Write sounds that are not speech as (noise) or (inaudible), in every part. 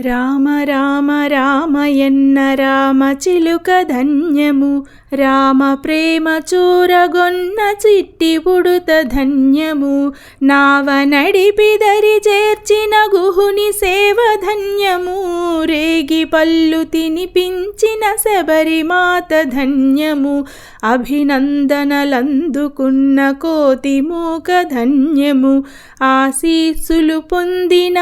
రామ రామ రామయన్న రామ చిలుక ధన్యము. రామ ప్రేమ చూరగొన్న చిట్టి పుడుత ధన్యము. నావ నడిపి దరి చేర్చిన గుహుని సేవ ధన్యము. రేగి పళ్ళు తినిపించిన శబరిమాత ధన్యము. అభినందనలందుకున్న కోతి మూక ధన్యము ఆశీస్సులు పొందిన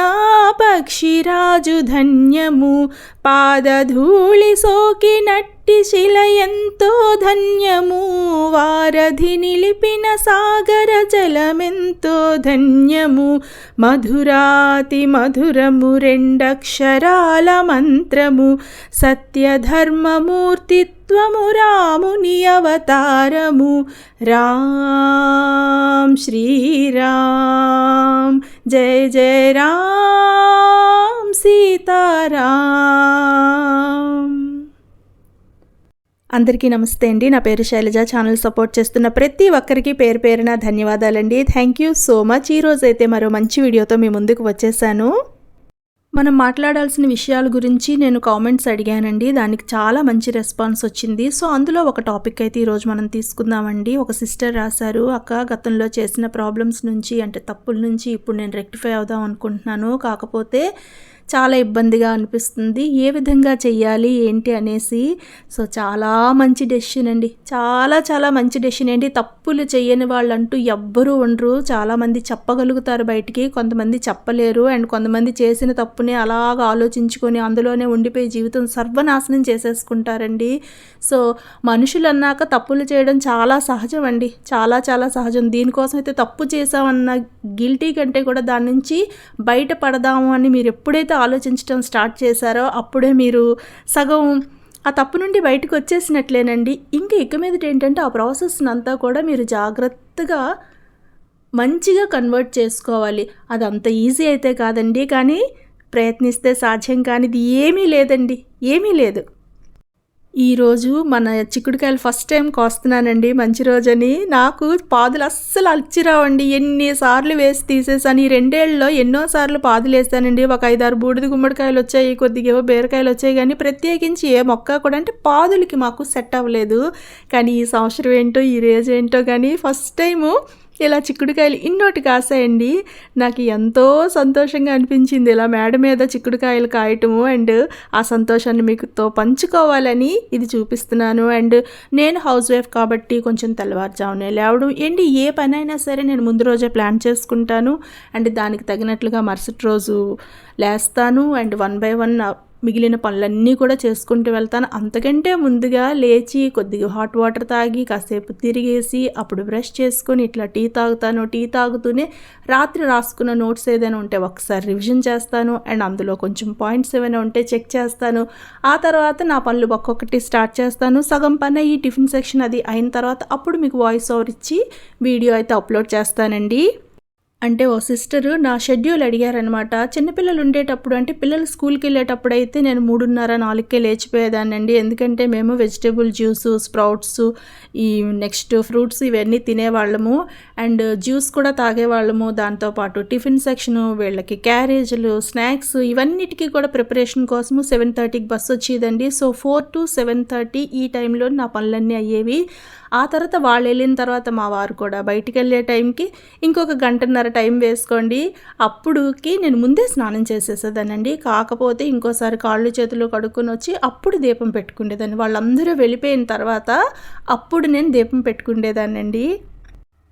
పక్షిరాజు ధన్యము పాదధూళి సోకినట్టు శిల ఎంతో ధన్యము. వారధి నిలిపిన సాగర జలమెంతో ధన్యము. మధురాతి మధురము రెండక్షరాల మంత్రము. సత్యధర్మమూర్తిత్వము రాముని అవతారము. రామ్ శ్రీరామ్ జయ జయ రామ్ సీతారాం అందరికీ నమస్తే అండి. నా పేరు శైలజ. ఛానల్ సపోర్ట్ చేస్తున్న ప్రతి ఒక్కరికి పేరు పేరున ధన్యవాదాలండి. థ్యాంక్ యూ సో మచ్ ఈరోజు అయితే మరో మంచి వీడియోతో మీ ముందుకు వచ్చేసాను. మనం మాట్లాడాల్సిన విషయాల గురించి నేను కామెంట్స్ అడిగానండి. దానికి చాలా మంచి రెస్పాన్స్ వచ్చింది. సో అందులో ఒక టాపిక్ అయితే ఈరోజు మనం తీసుకుందామండి. ఒక సిస్టర్ రాశారు అక్క గతంలో చేసిన ప్రాబ్లమ్స్ నుంచి అంటే తప్పుల నుంచి ఇప్పుడు నేను రెక్టిఫై అవుదాం అనుకుంటున్నాను. కాకపోతే చాలా ఇబ్బందిగా అనిపిస్తుంది. ఏ విధంగా చెయ్యాలి? ఏంటి? అనేసి. సో చాలా మంచి డెసిషన్ అండి. చాలా చాలా మంచి డెసిషన్ ఏంటి తప్పులు చేయని వాళ్ళంటూ ఎవ్వరూ ఉండరు. చాలామంది చెప్పగలుగుతారు బయటికి. కొంతమంది చెప్పలేరు. అండ్ కొంతమంది చేసిన తప్పుని అలాగ ఆలోచించుకొని అందులోనే ఉండిపోయి జీవితం సర్వనాశనం చేసేసుకుంటారండి. సో మనుషులు అన్నాక తప్పులు చేయడం చాలా సహజం అండి. చాలా చాలా సహజం. దీనికోసం అయితే తప్పు చేసామన్న గిల్టీ కంటే కూడా దాని నుంచి బయటపడదాము అని మీరు ఎప్పుడైతే ఆలోచించడం స్టార్ట్ చేశారో అప్పుడే మీరు సగం ఆ తప్పు నుండి బయటకు వచ్చేసినట్లేనండి. ఇంకా ఇక మీదట ఏంటంటే ఆ ప్రాసెస్ని అంతా కూడా మీరు జాగ్రత్తగా మంచిగా కన్వర్ట్ చేసుకోవాలి. అది అంత ఈజీ అయితే కాదండి కానీ ప్రయత్నిస్తే సాధ్యం కానిది ఏమీ లేదండి. ఏమీ లేదు. ఈరోజు మన చిక్కుడుకాయలు ఫస్ట్ టైం కోస్తున్నానండి. మంచి రోజని. నాకు పాదులు అస్సలు అచ్చిరావండి ఎన్నిసార్లు వేసి తీసేసాను. ఈ రెండేళ్ళలో ఎన్నోసార్లు పాదులు వేసానండి. ఒక ఐదారు బూడిద గుమ్మడికాయలు వచ్చాయి కొద్దిగా బీరకాయలు వచ్చాయి కానీ ప్రత్యేకించి ఏ మొక్క కూడా అంటే పాదులకి మాకు సెట్ అవ్వలేదు. కానీ ఈ సంవత్సరం ఏంటో ఈ రేజ్ ఏంటో కానీ ఫస్ట్ టైము ఇలా చిక్కుడుకాయలు ఇన్నోటి కాసాయండి. నాకు ఎంతో సంతోషంగా అనిపించింది ఇలా మేడ మీద చిక్కుడుకాయలు కాయటము అండ్ ఆ సంతోషాన్ని మీకుతో పంచుకోవాలని ఇది చూపిస్తున్నాను. అండ్ నేను హౌస్ వైఫ్ కాబట్టి కొంచెం తెల్లవారుజామునే లేవడం ఏంటి? ఏ పని అయినా సరే నేను ముందు రోజే ప్లాన్ చేసుకుంటాను. అండ్ దానికి తగినట్లుగా మరుసటి రోజు లేస్తాను. అండ్ వన్ బై వన్ మిగిలిన పనులన్నీ కూడా చేసుకుంటూ వెళ్తాను. అంతకంటే ముందుగా లేచి కొద్దిగా హాట్ వాటర్ తాగి కాసేపు తిరిగేసి అప్పుడు బ్రష్ చేసుకొని ఇట్లా టీ తాగుతాను. టీ తాగుతూనే రాత్రి రాసుకున్న నోట్స్ ఏదైనా ఉంటే ఒకసారి రివిజన్ చేస్తాను. అండ్ అందులో కొంచెం పాయింట్స్ ఏమైనా ఉంటే చెక్ చేస్తాను. ఆ తర్వాత నా పనులు ఒక్కొక్కటి స్టార్ట్ చేస్తాను. సగం పని ఈ టిఫిన్ సెక్షన్ అది అయిన తర్వాత అప్పుడు మీకు వాయిస్ ఓవర్ ఇచ్చి వీడియో అయితే అప్లోడ్ చేస్తానండి. అంటే ఓ సిస్టరు నా షెడ్యూల్ అడిగారనమాట. చిన్నపిల్లలు ఉండేటప్పుడు అంటే పిల్లలు స్కూల్కి వెళ్ళేటప్పుడు అయితే నేను మూడున్నర నాలుగుకే లేచిపోయేదాన్ని అండి ఎందుకంటే మేము వెజిటేబుల్ జ్యూస్ స్ప్రౌట్స్ ఈ నెక్స్ట్ ఫ్రూట్స్ ఇవన్నీ తినేవాళ్ళము. అండ్ జ్యూస్ కూడా తాగేవాళ్ళము. దాంతోపాటు టిఫిన్ సెక్షను వీళ్ళకి క్యారేజీలు స్నాక్స్ ఇవన్నిటికీ కూడా ప్రిపరేషన్ కోసము సెవెన్ థర్టీకి bus వచ్చేదండి. So four to seven thirty ఈ టైంలో నా పనులన్నీ అయ్యేవి. ఆ తర్వాత వాళ్ళు వెళ్ళిన తర్వాత మా వారు కూడా బయటికి వెళ్ళే టైంకి ఇంకొక గంటన్నర టైం వేసుకోండి. అప్పుడుకి నేను ముందే స్నానం చేసేసేదానండి కాకపోతే ఇంకోసారి కాళ్ళు చేతులు కడుక్కొని వచ్చి అప్పుడు దీపం పెట్టుకునేదాన్ని వాళ్ళందరూ వెళ్ళిపోయిన తర్వాత అప్పుడు నేను దీపం పెట్టుకునేదానండి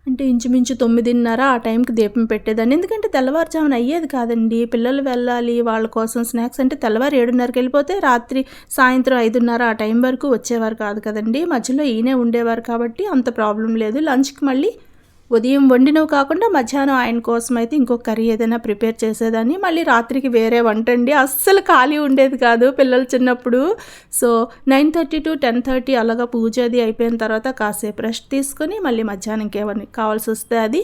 అంటే ఇంచుమించు తొమ్మిదిన్నర ఆ టైంకి దీపం పెట్టేదాన్ని. ఎందుకంటే తెల్లవారుజామున అయ్యేది కాదండి. పిల్లలు వెళ్ళాలి వాళ్ళ కోసం స్నాక్స్ అంటే తెల్లవారు ఏడున్నరకి వెళ్ళిపోతే రాత్రి సాయంత్రం ఐదున్నర ఆ టైం వరకు వచ్చేవారు కాదు కదండి. మధ్యలో ఈయనే ఉండేవారు కాబట్టి అంత ప్రాబ్లం లేదు. లంచ్కి మళ్ళీ ఉదయం వండినవి కాకుండా మధ్యాహ్నం ఆయన కోసం అయితే ఇంకో కర్రీ ఏదైనా ప్రిపేర్ చేసేదాన్ని. మళ్ళీ రాత్రికి వేరే వంట అండి. అస్సలు ఖాళీ ఉండేది కాదు పిల్లలు చిన్నప్పుడు. So nine thirty to ten thirty అలాగా పూజ అది అయిపోయిన తర్వాత కాసేపు రెస్ట్ తీసుకొని మళ్ళీ మధ్యాహ్నంకి ఇంకేమని కావాల్సి వస్తే అది.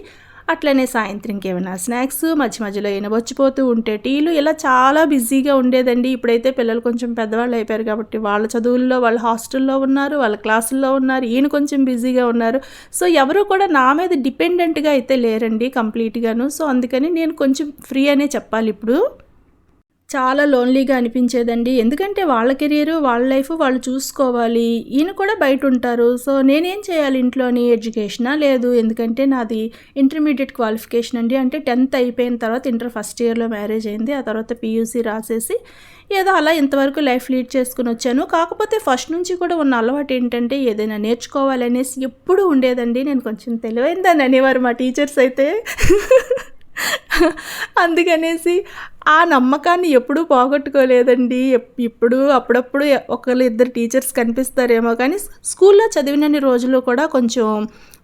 అట్లనే సాయంత్రంకి ఏమైనా స్నాక్స్ మధ్య మధ్యలో ఎనబొచ్చిపోతూ ఉంటే టీలు ఇలా చాలా బిజీగా ఉండేదండి. ఇప్పుడైతే పిల్లలు కొంచెం పెద్దవాళ్ళు అయిపోయారు కాబట్టి వాళ్ళ చదువుల్లో వాళ్ళ హాస్టల్లో ఉన్నారు వాళ్ళ క్లాసుల్లో ఉన్నారు ఈయన కొంచెం బిజీగా ఉన్నారు. సో ఎవరు కూడా నా మీద డిపెండెంట్గా అయితే లేరండి కంప్లీట్గాను. సో అందుకని నేను కొంచెం ఫ్రీ అనే చెప్పాలి ఇప్పుడు. చాలా లోన్లీగా అనిపించేదండి. ఎందుకంటే వాళ్ళ కెరీర్ వాళ్ళ లైఫ్ వాళ్ళు చూసుకోవాలి. ఈయన కూడా బయట ఉంటారు సో నేనేం చేయాలి ఇంట్లోని? ఎడ్యుకేషనా? లేదు. ఎందుకంటే నాది ఇంటర్మీడియట్ క్వాలిఫికేషన్ అండి. అంటే టెన్త్ అయిపోయిన తర్వాత ఇంటర్ ఫస్ట్ ఇయర్లో మ్యారేజ్ అయింది. ఆ తర్వాత పీయూసీ రాసేసి ఏదో అలా ఇంతవరకు లైఫ్ లీడ్ చేసుకుని వచ్చాను. కాకపోతే ఫస్ట్ నుంచి కూడా ఉన్న అలవాటు ఏంటంటే ఏదైనా నేర్చుకోవాలనేసి ఎప్పుడు ఉండేదండి. నేను కొంచెం తెలివైందని అనేవారు మా టీచర్స్ అయితే. (laughs) అందుకనేసి ఆ నమ్మకాన్ని ఎప్పుడూ పోగొట్టుకోలేదండి. ఇప్పుడు అప్పుడప్పుడు ఒకళ్ళు ఇద్దరు టీచర్స్ కనిపిస్తారేమో కానీ స్కూల్లో చదివినన్ని రోజులు కూడా కొంచెం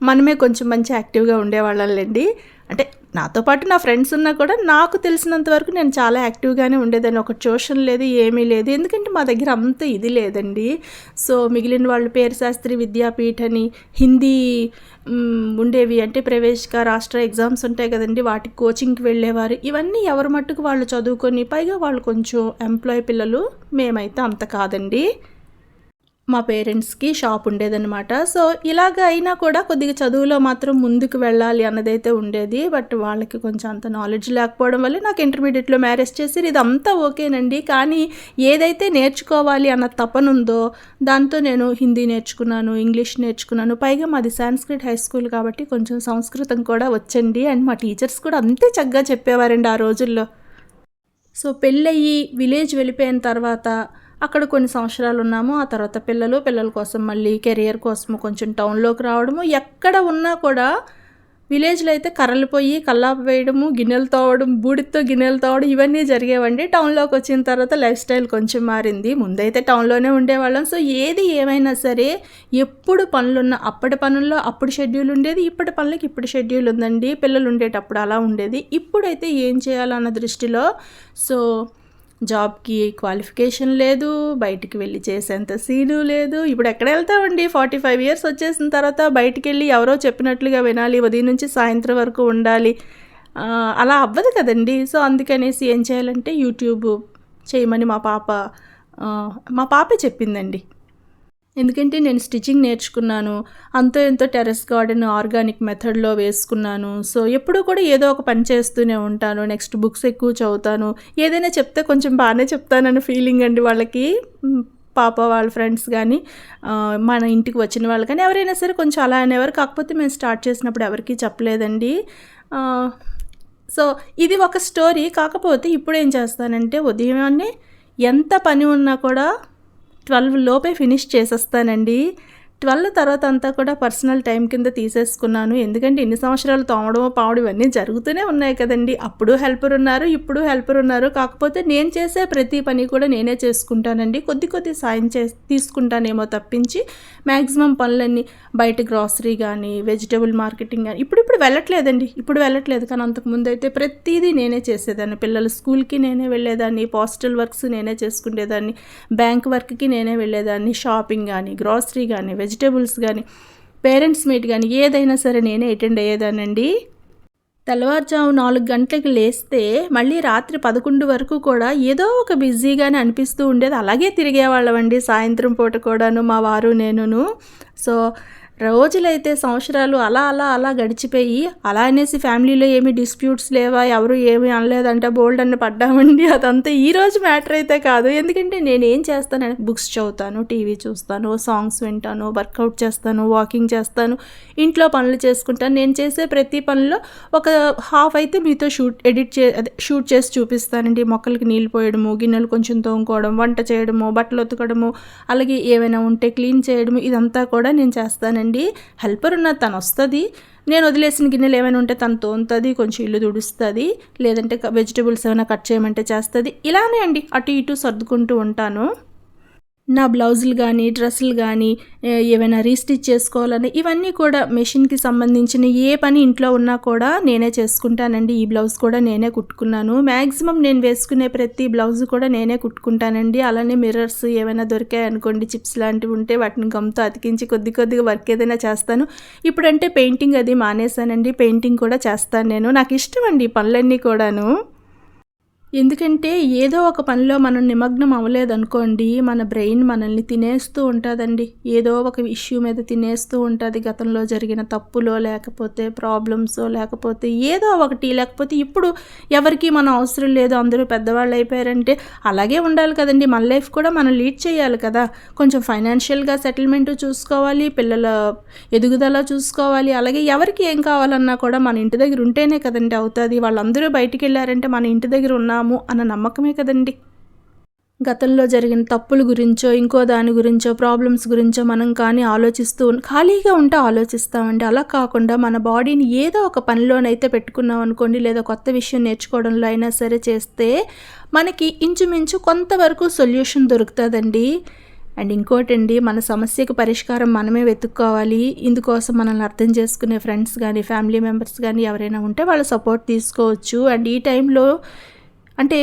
మనమే కొంచెం మంచి యాక్టివ్గా ఉండేవాళ్ళండి. అంటే నాతో పాటు నా ఫ్రెండ్స్ ఉన్నా కూడా నాకు తెలిసినంత వరకు నేను చాలా యాక్టివ్గానే ఉండేదాన్ని. ఒక ట్యూషన్ లేదు ఏమీ లేదు. ఎందుకంటే మా దగ్గర అంత ఇది లేదండి. సో మిగిలిన వాళ్ళు పేరు శాస్త్రి విద్యాపీఠ్ అని హిందీ ఉండేవి. అంటే ప్రవేశిక రాష్ట్ర ఎగ్జామ్స్ ఉంటాయి కదండి. వాటికి కోచింగ్కి వెళ్ళేవారు. ఇవన్నీ ఎవరి మట్టుకు వాళ్ళు చదువుకొని పైగా వాళ్ళు కొంచెం ఎంప్లాయ్ పిల్లలు మేమైతే అంత కాదండి. మా పేరెంట్స్కి షాప్ ఉండేదన్నమాట. సో ఇలాగ అయినా కూడా కొద్దిగా చదువులో మాత్రం ముందుకు వెళ్ళాలి అన్నదైతే ఉండేది. బట్ వాళ్ళకి కొంచెం అంత నాలెడ్జ్ లేకపోవడం వల్ల నాకు ఇంటర్మీడియట్లో మ్యారేజ్ చేసి ఇదంతా ఓకేనండి. కానీ ఏదైతే నేర్చుకోవాలి అన్న తపనుందో దాంతో నేను హిందీ నేర్చుకున్నాను ఇంగ్లీష్ నేర్చుకున్నాను. పైగా మాది సాంస్క్రిట్ హై స్కూల్ కాబట్టి కొంచెం సంస్కృతం కూడా వచ్చండి. అండ్ మా టీచర్స్ కూడా అంతే చక్కగా చెప్పేవారండి ఆ రోజుల్లో. సో పెళ్ళయ్యి విలేజ్ వెళ్ళిపోయిన తర్వాత అక్కడ కొన్ని సంవత్సరాలు ఉన్నాము. ఆ తర్వాత పిల్లలు పిల్లల కోసం మళ్ళీ కెరియర్ కోసము కొంచెం టౌన్లోకి రావడము. ఎక్కడ ఉన్నా కూడా విలేజ్లో అయితే కర్రలు పోయి కల్లాపు వేయడము గిన్నెలు తోవడం బూడితో గిన్నెలు తోవడం ఇవన్నీ జరిగేవండి. టౌన్లోకి వచ్చిన తర్వాత లైఫ్ స్టైల్ కొంచెం మారింది. ముందైతే టౌన్లోనే ఉండేవాళ్ళం. సో ఏది ఏమైనా సరే ఎప్పుడు పనులున్న అప్పటి పనుల్లో అప్పుడు షెడ్యూల్ ఉండేది ఇప్పటి పనులకి ఇప్పుడు షెడ్యూల్ ఉందండి. పిల్లలు ఉండేటప్పుడు అలా ఉండేది. ఇప్పుడైతే ఏం చేయాలన్న దృష్టిలో సో జాబ్కి క్వాలిఫికేషన్ లేదు బయటికి వెళ్ళి చేసేంత సీను లేదు. ఇప్పుడు ఎక్కడ వెళ్తామండి? ఫార్టీ ఫైవ్ ఇయర్స్ వచ్చేసిన తర్వాత బయటికి వెళ్ళి ఎవరో చెప్పినట్లుగా వినాలి ఉదయం నుంచి సాయంత్రం వరకు ఉండాలి. అలా అవ్వదు కదండి. సో అందుకనేసి ఏం చేయాలంటే యూట్యూబ్ చేయమని మా పాప మా పాపే చెప్పిందండి. ఎందుకంటే నేను స్టిచ్చింగ్ నేర్చుకున్నాను. అంతో ఎంతో టెర్రస్ గార్డెన్ ఆర్గానిక్ మెథడ్లో వేసుకున్నాను. సో ఎప్పుడూ కూడా ఏదో ఒక పని చేస్తూనే ఉంటాను. నెక్స్ట్ బుక్స్ ఎక్కువ చదువుతాను. ఏదైనా చెప్తే కొంచెం బాగానే చెప్తానన్న ఫీలింగ్ అండి వాళ్ళకి. పాప వాళ్ళ ఫ్రెండ్స్ కానీ మన ఇంటికి వచ్చిన వాళ్ళు కానీ ఎవరైనా సరే కొంచెం అలా అనేవారు. కాకపోతే మేము స్టార్ట్ చేసినప్పుడు ఎవరికీ చెప్పలేదండి. సో ఇది ఒక స్టోరీ. కాకపోతే ఇప్పుడు ఏం చేస్తానంటే ఉదయాన్నే ఎంత పని ఉన్నా కూడా ట్వెల్వ్ లోపే ఫినిష్ చేసేస్తానండి. ట్వెల్వ్ తర్వాత అంతా కూడా పర్సనల్ టైం కింద తీసేసుకున్నాను. ఎందుకంటే ఇన్ని సంవత్సరాలు తోమడము పావడం ఇవన్నీ జరుగుతూనే ఉన్నాయి కదండి. అప్పుడు హెల్పర్ ఉన్నారు ఇప్పుడు హెల్పర్ ఉన్నారు. కాకపోతే నేను చేసే ప్రతి పని కూడా నేనే చేసుకుంటానండి. కొద్ది కొద్ది సాయం చే తీసుకుంటానేమో తప్పించి మ్యాక్సిమం పనులన్నీ బయట గ్రాసరీ కానీ వెజిటేబుల్ మార్కెటింగ్ కానీ ఇప్పుడు ఇప్పుడు వెళ్ళట్లేదండి. ఇప్పుడు వెళ్ళట్లేదు. కానీ అంతకుముందు అయితే ప్రతిదీ నేనే చేసేదాన్ని. పిల్లల స్కూల్కి నేనే వెళ్ళేదాన్ని. పోస్టల్ వర్క్స్ నేనే చేసుకునేదాన్ని బ్యాంక్ వర్క్కి నేనే వెళ్ళేదాన్ని. షాపింగ్ కానీ గ్రాసరీ కానీ వెజ్ వెజిటేబుల్స్ కానీ పేరెంట్స్ మీట్ కానీ ఏదైనా సరే నేనే అటెండ్ అయ్యేదానండి తెల్లవారుజాము నాలుగు గంటలకు లేస్తే మళ్ళీ రాత్రి పదకొండు వరకు కూడా ఏదో ఒక బిజీగానే అనిపిస్తూ ఉండేది. అలాగే తిరిగేవాళ్ళమండి సాయంత్రం పూట కూడాను మా వారు నేనును. సో రోజులైతే సంవత్సరాలు అలా అలా అలా గడిచిపోయి అలా అనేసి ఫ్యామిలీలో ఏమి డిస్ప్యూట్స్ లేవా ఎవరు ఏమీ అనలేదంటే బోల్డ్ అని పడ్డామండి. అదంతా ఈ రోజు మ్యాటర్ అయితే కాదు. ఎందుకంటే నేను ఏం చేస్తాను? బుక్స్ చదువుతాను టీవీ చూస్తాను సాంగ్స్ వింటాను వర్కౌట్ చేస్తాను వాకింగ్ చేస్తాను ఇంట్లో పనులు చేసుకుంటాను. నేను చేసే ప్రతి పనిలో ఒక హాఫ్ అయితే మీతో షూట్ ఎడిట్ చే అదే షూట్ చేసి చూపిస్తానండి. మొక్కలకి నీళ్ళు పోయడము గిన్నెలు కొంచెం తోముకోవడం వంట చేయడము బట్టలు ఉతకడము అలాగే ఏమైనా ఉంటే క్లీన్ చేయడము ఇదంతా కూడా నేను చేస్తానండి. హెల్పర్ ఉన్న తను వస్తుంది. నేను వదిలేసిన గిన్నెలు ఏమైనా ఉంటే తను తోముతుంది కొంచెం ఇల్లు తుడుస్తుంది లేదంటే వెజిటబుల్స్ ఏమైనా కట్ చేయమంటే చేస్తుంది. ఇలానే అండి అటు ఇటు సర్దుకుంటూ ఉంటాను. నా బ్లౌజులు కానీ డ్రెస్సులు కానీ ఏమైనా ఏవైనా రీస్టిచ్ చేసుకోవాలని ఇవన్నీ కూడా మెషిన్కి సంబంధించిన ఏ పని ఇంట్లో ఉన్నా కూడా నేనే చేసుకుంటానండి. ఈ బ్లౌజ్ కూడా నేనే కుట్టుకున్నాను. మ్యాక్సిమం నేను వేసుకునే ప్రతి బ్లౌజ్ కూడా నేనే కుట్టుకుంటానండి. అలానే మిర్రర్స్ ఏమైనా దొరికాయి అనుకోండి చిప్స్ లాంటివి ఉంటే వాటిని గమ్తో అతికించి కొద్ది కొద్దిగా వర్క్ ఏదైనా చేస్తాను. ఇప్పుడంటే పెయింటింగ్ అది మానేశానండి. పెయింటింగ్ కూడా చేస్తాను నేను. నాకు ఇష్టం అండి ఈ పనులన్నీ కూడాను. ఎందుకంటే ఏదో ఒక పనిలో మనం నిమగ్నం అవ్వలేదనుకోండి మన బ్రెయిన్ మనల్ని తినేస్తూ ఉంటుందండి. ఏదో ఒక ఇష్యూ మీద తినేస్తూ ఉంటుంది. గతంలో జరిగిన తప్పులో లేకపోతే ప్రాబ్లమ్స్ లేకపోతే ఏదో ఒకటి. లేకపోతే ఇప్పుడు ఎవరికి మనం అవసరం లేదు. అందరూ పెద్దవాళ్ళు అయిపోయారంటే అలాగే ఉండాలి కదండి. మన లైఫ్ కూడా మనం లీడ్ చేయాలి కదా. కొంచెం ఫైనాన్షియల్గా సెటిల్మెంట్ చూసుకోవాలి. పిల్లల ఎదుగుదల చూసుకోవాలి. అలాగే ఎవరికి ఏం కావాలన్నా కూడా మన ఇంటి దగ్గర ఉంటేనే కదండి అవుతుంది. వాళ్ళందరూ బయటికి వెళ్ళారంటే మన ఇంటి దగ్గర ఉన్న చేస్తాము అన్న నమ్మకమే కదండి. గతంలో జరిగిన తప్పుల గురించో ఇంకో దాని గురించో ప్రాబ్లమ్స్ గురించో మనం కానీ ఆలోచిస్తూ ఖాళీగా ఉంటే ఆలోచిస్తామండి. అలా కాకుండా మన బాడీని ఏదో ఒక పనిలోనైతే పెట్టుకున్నాం అనుకోండి లేదా కొత్త విషయం నేర్చుకోవడంలో అయినా సరే చేస్తే మనకి ఇంచుమించు కొంతవరకు సొల్యూషన్ దొరుకుతుందండి. అండ్ ఇంకోటండి మన సమస్యకు పరిష్కారం మనమే వెతుక్కోవాలి. ఇందుకోసం మనల్ని అర్థం చేసుకునే ఫ్రెండ్స్ కానీ ఫ్యామిలీ మెంబర్స్ కానీ ఎవరైనా ఉంటే వాళ్ళ సపోర్ట్ తీసుకోవచ్చు. అండ్ ఈ టైంలో అంటే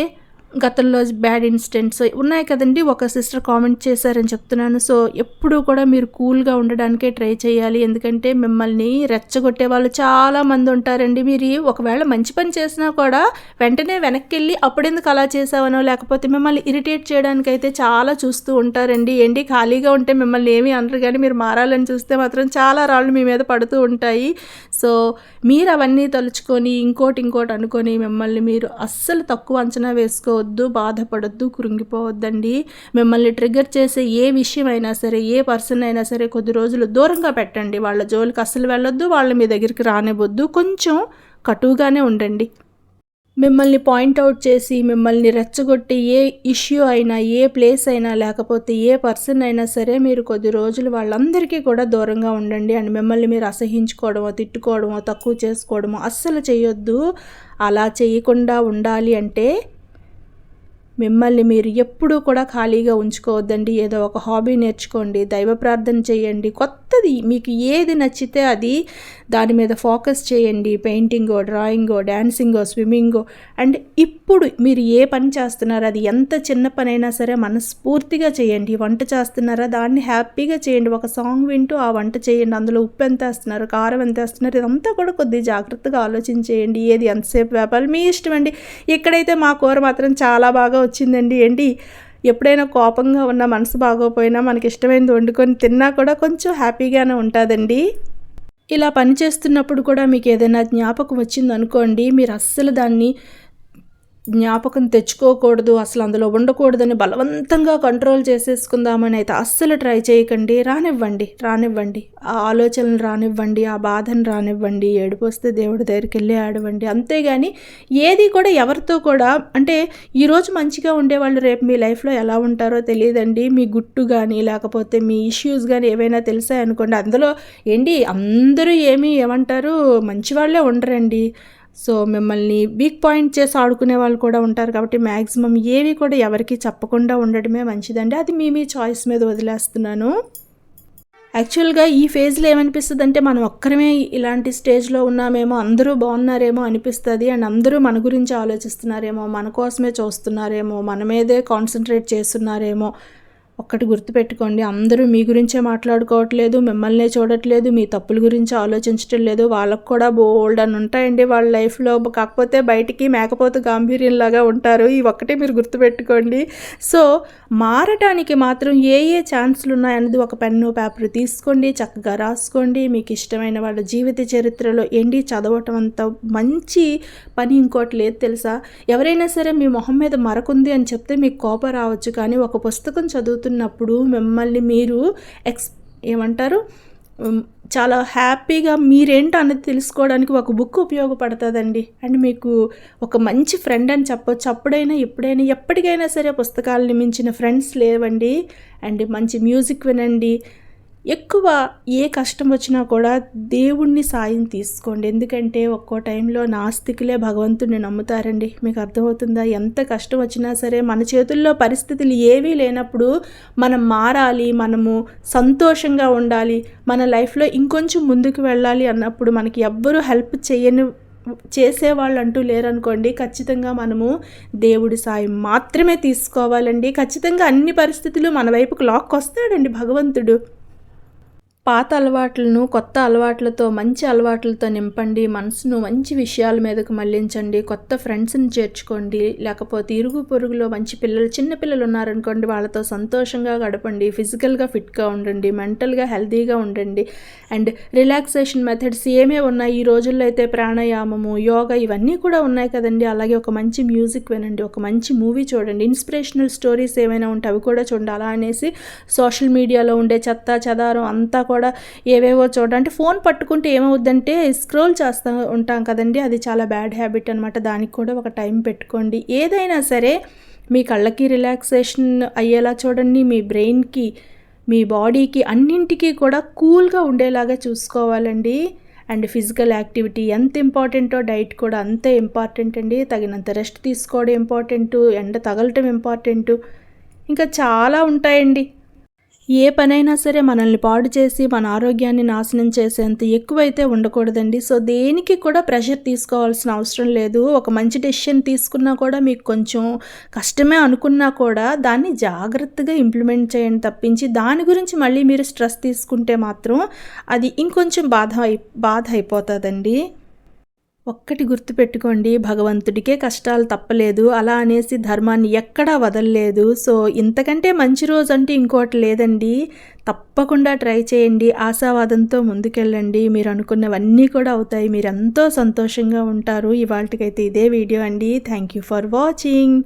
గతంలో బ్యాడ్ ఇన్సిడెంట్స్ ఉన్నాయి కదండి ఒక సిస్టర్ కామెంట్ చేశారని చెప్తున్నాను. సో ఎప్పుడూ కూడా మీరు కూల్గా ఉండడానికే ట్రై చేయాలి. ఎందుకంటే మిమ్మల్ని రెచ్చగొట్టే వాళ్ళు చాలా మంది ఉంటారండి. మీరు ఒకవేళ మంచి పని చేసినా కూడా వెంటనే వెనక్కి వెళ్ళి అప్పుడెందుకు అలా చేసావనో లేకపోతే మిమ్మల్ని ఇరిటేట్ చేయడానికైతే చాలా చూస్తూ ఉంటారండి. ఏంటి ఖాళీగా ఉంటే మిమ్మల్ని ఏమీ అనరు కానీ మీరు మారాలని చూస్తే మాత్రం చాలా రాళ్ళు మీ మీద పడుతూ ఉంటాయి. సో మీరు అవన్నీ తలుచుకొని ఇంకోటి ఇంకోటి అనుకొని మిమ్మల్ని మీరు అస్సలు తక్కువ అంచనా వేసుకోవద్దు బాధపడొద్దు కృంగిపోవద్దండి. మిమ్మల్ని ట్రిగ్గర్ చేసే ఏ విషయం అయినా సరే ఏ పర్సన్ అయినా సరే కొద్ది రోజులు దూరంగా పెట్టండి. వాళ్ళ జోలికి అస్సలు వెళ్ళొద్దు వాళ్ళ మీ దగ్గరికి రానివ్వద్దు. కొంచెం కటువుగానే ఉండండి. మిమ్మల్ని పాయింట్అవుట్ చేసి మిమ్మల్ని రెచ్చగొట్టి ఏ ఇష్యూ అయినా ఏ ప్లేస్ అయినా లేకపోతే ఏ పర్సన్ అయినా సరే మీరు కొద్ది రోజులు వాళ్ళందరికీ కూడా దూరంగా ఉండండి అండ్ మిమ్మల్ని మీరు అసహించుకోవడమో తిట్టుకోవడమో తక్కువ చేసుకోవడమో అస్సలు చేయొద్దు. అలా చేయకుండా ఉండాలి అంటే మిమ్మల్ని మీరు ఎప్పుడూ కూడా ఖాళీగా ఉంచుకోవద్దండి. ఏదో ఒక హాబీ నేర్చుకోండి దైవ ప్రార్థన చేయండి కొత్త అది మీకు ఏది నచ్చితే అది దాని మీద ఫోకస్ చేయండి. పెయింటింగో డ్రాయింగో డ్యాన్సింగో స్విమ్మింగో. అండ్ ఇప్పుడు మీరు ఏ పని చేస్తున్నారో అది ఎంత చిన్న పనైనా సరే మనస్ఫూర్తిగా చేయండి. వంట చేస్తున్నారా దాన్ని హ్యాపీగా చేయండి. ఒక సాంగ్ వింటూ ఆ వంట చేయండి. అందులో ఉప్పు ఎంత వేస్తున్నారు కారం ఎంత వేస్తున్నారు ఇదంతా కూడా కొద్దిగా జాగ్రత్తగా ఆలోచించేయండి. ఏది ఎంతసేపు వేపాలి మీ ఇష్టం అండి. ఇక్కడైతే మా కూర మాత్రం చాలా బాగా వచ్చిందండి. ఏంటి? ఎప్పుడైనా కోపంగా ఉన్న మనసు బాగోపోయినా మనకి ఇష్టమైనది వండుకొని తిన్నా కూడా కొంచెం హ్యాపీగానే ఉంటుందండి. ఇలా పని చేస్తున్నప్పుడు కూడా మీకు ఏదైనా జ్ఞాపకం వచ్చింది అనుకోండి మీరు అస్సలు దాన్ని జ్ఞాపకం తెచ్చుకోకూడదు అసలు అందులో ఉండకూడదని బలవంతంగా కంట్రోల్ చేసేసుకుందామని అయితే అస్సలు ట్రై చేయకండి. రానివ్వండి రానివ్వండి. ఆ ఆలోచనలు రానివ్వండి ఆ బాధను రానివ్వండి. ఏడుపు వస్తే దేవుడి దగ్గరికి వెళ్ళి ఆడవండి. అంతేగాని ఏది కూడా ఎవరితో కూడా అంటే ఈరోజు మంచిగా ఉండేవాళ్ళు రేపు మీ లైఫ్లో ఎలా ఉంటారో తెలియదండి. మీ గుట్టు కానీ లేకపోతే మీ ఇష్యూస్ కానీ ఏవైనా తెలిసాయనుకోండి. అందులో ఏంటి? అందరూ ఏమీ ఏమంటారు? మంచి వాళ్ళే ఉండరండి. సో మిమ్మల్ని వీక్ పాయింట్ చేసి ఆడుకునే వాళ్ళు కూడా ఉంటారు కాబట్టి మ్యాక్సిమం ఏవి కూడా ఎవరికి చెప్పకుండా ఉండడమే మంచిదండి. అది మీ మీ చాయిస్ మీద వదిలేస్తున్నాను. యాక్చువల్గా ఈ ఫేజ్లో ఏమనిపిస్తుంది అంటే మనం ఒక్కరమే ఇలాంటి స్టేజ్లో ఉన్నామేమో అందరూ బాగున్నారేమో అనిపిస్తుంది అండ్ అందరూ మన గురించి ఆలోచిస్తున్నారేమో మన కోసమే చూస్తున్నారేమో మన మీదే కాన్సన్ట్రేట్ చేస్తున్నారేమో ఒక్కటి గుర్తుపెట్టుకోండి అందరూ మీ గురించే మాట్లాడుకోవట్లేదు మిమ్మల్నే చూడట్లేదు మీ తప్పుల గురించి ఆలోచించటం లేదు వాళ్ళకు కూడా బోల్డ్ అని ఉంటాయండి వాళ్ళ లైఫ్లో. కాకపోతే బయటికి మేకపోతే గాంభీర్యంలాగా ఉంటారు. ఈ ఒక్కటే మీరు గుర్తుపెట్టుకోండి. సో మారటానికి మాత్రం ఏ ఏ ఛాన్సులు ఉన్నాయన్నది ఒక పెన్ను పేపర్ తీసుకోండి చక్కగా రాసుకోండి. మీకు ఇష్టమైన వాళ్ళ జీవిత చరిత్రలో ఏంటి చదవటం అంత మంచి పని ఇంకోటి లేదు తెలుసా? ఎవరైనా సరే మీ మొహం మీద మరకుంది అని చెప్తే మీకు కోపం రావచ్చు కానీ ఒక పుస్తకం చదువుతూ చదువుతున్నప్పుడు మిమ్మల్ని మీరు ఎక్స్ ఏమంటారు? చాలా హ్యాపీగా మీరేంటో అన్నది తెలుసుకోవడానికి ఒక బుక్ ఉపయోగపడుతుందండి. అండ్ మీకు ఒక మంచి ఫ్రెండ్ అని చెప్పొచ్చు. అప్పుడైనా ఎప్పుడైనా ఎప్పటికైనా సరే పుస్తకాలని మించిన ఫ్రెండ్స్ లేవండి. అండ్ మంచి మ్యూజిక్ వినండి. ఎక్కువ ఏ కష్టం వచ్చినా కూడా దేవుణ్ణి సాయం తీసుకోండి. ఎందుకంటే ఒక్కో టైంలో నాస్తికులే భగవంతుడిని నమ్ముతారండి. మీకు అర్థమవుతుందా? ఎంత కష్టం వచ్చినా సరే మన చేతుల్లో పరిస్థితులు ఏవీ లేనప్పుడు మనం మారాలి మనము సంతోషంగా ఉండాలి మన లైఫ్లో ఇంకొంచెం ముందుకు వెళ్ళాలి అన్నప్పుడు మనకి ఎవ్వరూ హెల్ప్ చేయని చేసేవాళ్ళు అంటూ లేరనుకోండి. ఖచ్చితంగా మనము దేవుడి సాయం మాత్రమే తీసుకోవాలండి. ఖచ్చితంగా అన్ని పరిస్థితులు మన వైపుకు లాక్కొస్తాడండి భగవంతుడు. పాత అలవాట్లను కొత్త అలవాట్లతో మంచి అలవాట్లతో నింపండి. మనసును మంచి విషయాల మీదకు మళ్ళించండి. కొత్త ఫ్రెండ్స్ని చేర్చుకోండి. లేకపోతే ఇరుగు పొరుగులో మంచి పిల్లలు చిన్న పిల్లలు ఉన్నారనుకోండి వాళ్ళతో సంతోషంగా గడపండి. ఫిజికల్గా ఫిట్గా ఉండండి. మెంటల్గా హెల్తీగా ఉండండి. అండ్ రిలాక్సేషన్ మెథడ్స్ ఏమే ఉన్నాయి? ఈ రోజుల్లో అయితే ప్రాణాయామము యోగా ఇవన్నీ కూడా ఉన్నాయి కదండి. అలాగే ఒక మంచి మ్యూజిక్ వినండి. ఒక మంచి మూవీ చూడండి. ఇన్స్పిరేషనల్ స్టోరీస్ ఏమైనా ఉంటే అవి కూడా చూడండి. అలా అనేసి సోషల్ మీడియాలో ఉండే చెత్త చెదారం అంతా కూడా ఏవేవో చూడండి అంటే ఫోన్ పట్టుకుంటే ఏమవుద్దంటే స్క్రోల్ చేస్తూ ఉంటాం కదండి అది చాలా బ్యాడ్ హ్యాబిట్ అనమాట దానికి కూడా ఒక టైం పెట్టుకోండి. ఏదైనా సరే మీ కళ్ళకి రిలాక్సేషన్ అయ్యేలా చూడండి. మీ బ్రెయిన్కి మీ బాడీకి అన్నింటికీ కూడా కూల్గా ఉండేలాగా చూసుకోవాలండి. అండ్ ఫిజికల్ యాక్టివిటీ ఎంత ఇంపార్టెంటో డైట్ కూడా అంతే ఇంపార్టెంట్ అండి. తగినంత రెస్ట్ తీసుకోవడం ఇంపార్టెంటు ఎండ తగలటం ఇంపార్టెంటు. ఇంకా చాలా ఉంటాయండి. ఏ పనైనా సరే మనల్ని పాడు చేసి మన ఆరోగ్యాన్ని నాశనం చేసేంత ఎక్కువైతే ఉండకూడదండి. సో దేనికి కూడా ప్రెషర్ తీసుకోవాల్సిన అవసరం లేదు. ఒక మంచి డెసిషన్ తీసుకున్నా కూడా మీకు కొంచెం కష్టమే అనుకున్నా కూడా దాన్ని జాగ్రత్తగా ఇంప్లిమెంట్ చేయండి తప్పించి దాని గురించి మళ్ళీ మీరు స్ట్రెస్ తీసుకుంటే మాత్రం అది ఇంకొంచెం బాధ అయి బాధ అయిపోతుందండి. ఒక్కటి గుర్తుపెట్టుకోండి భగవంతుడికే కష్టాలు తప్పలేదు. అలా అనేసి ధర్మాన్ని ఎక్కడా వదలలేదు. సో ఇంతకంటే మంచి రోజు అంటే ఇంకోటి లేదండి. తప్పకుండా ట్రై చేయండి. ఆశావాదంతో ముందుకెళ్ళండి. మీరు అనుకున్నవన్నీ కూడా అవుతాయి. మీరు ఎంతో సంతోషంగా ఉంటారు. ఇవాళకైతే ఇదే వీడియో అండి. Thank you for watching.